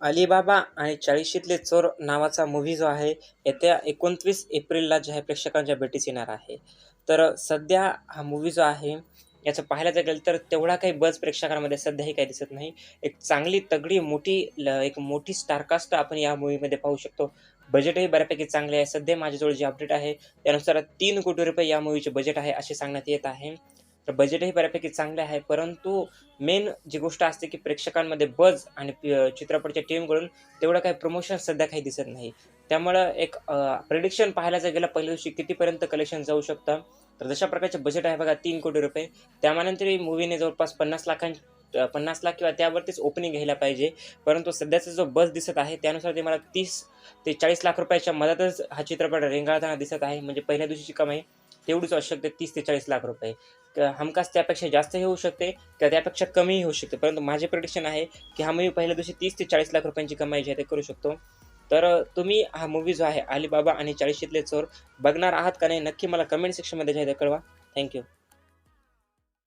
Alibaba आणि चाळीशीतले चोर नावाचा मूव्ही जो आहे येत्या एकोणतीस एप्रिलला जे आहे प्रेक्षकांच्या भेटीस येणार आहे. तर सध्या हा मूव्ही जो आहे याचं पाहायला जर गेलं तर तेवढा काही बज प्रेक्षकांमध्ये सध्याही काही दिसत नाही. एक चांगली तगडी मोठी ल एक मोठी स्टारकास्ट आपण या मूवीमध्ये पाहू शकतो. बजेटही बऱ्यापैकी चांगले आहे. सध्या माझ्याजवळ जे अपडेट आहे त्यानुसार तीन कोटी रुपये या मूवीचे बजेट आहे असे सांगण्यात येत आहे. तर बजेटही बऱ्यापैकी चांगले आहे. परंतु मेन जी गोष्ट असते की प्रेक्षकांमध्ये बज आणि चित्रपटच्या टीमकडून तेवढं काही प्रमोशन सध्या काही दिसत नाही. त्यामुळं एक प्रिडिक्शन पाहायला जर गेलं पहिल्या दिवशी कितीपर्यंत कलेक्शन जाऊ शकतं तर जशा प्रकारचे बजेट आहे बघा तीन कोटी रुपये. त्यामानांतरी मूवीने जवळपास पन्नास लाखां पन्नास लाख किंवा त्यावरतीच ओपनिंग घ्यायला पाहिजे. परंतु सध्याचा जो बस दिसत आहे त्यानुसार ते मला तीस ते चाळीस लाख रुपयाच्या मधातच हा चित्रपट रेंगाळताना दिसत आहे. म्हणजे पहिल्या दिवशीची कमाई तेवढीच असू शकते तीस ते चाळीस लाख रुपये. हमखास त्यापेक्षा जास्तही होऊ शकते किंवा त्यापेक्षा कमीही होऊ शकते. परंतु माझे प्रिडिक्शन आहे की हा मूवी पहिल्या दिवशी तीस ते चाळीस लाख रुपयांची कमाई जी आहे ते करू शकतो. तर तुम्ही हा मूवी जो आहे अलिबाबा आणि चाळीशीतले चोर बघणार आहात का नाही नक्की मला कमेंट सेक्शनमध्ये जे आहे ते कळवा थँक्यू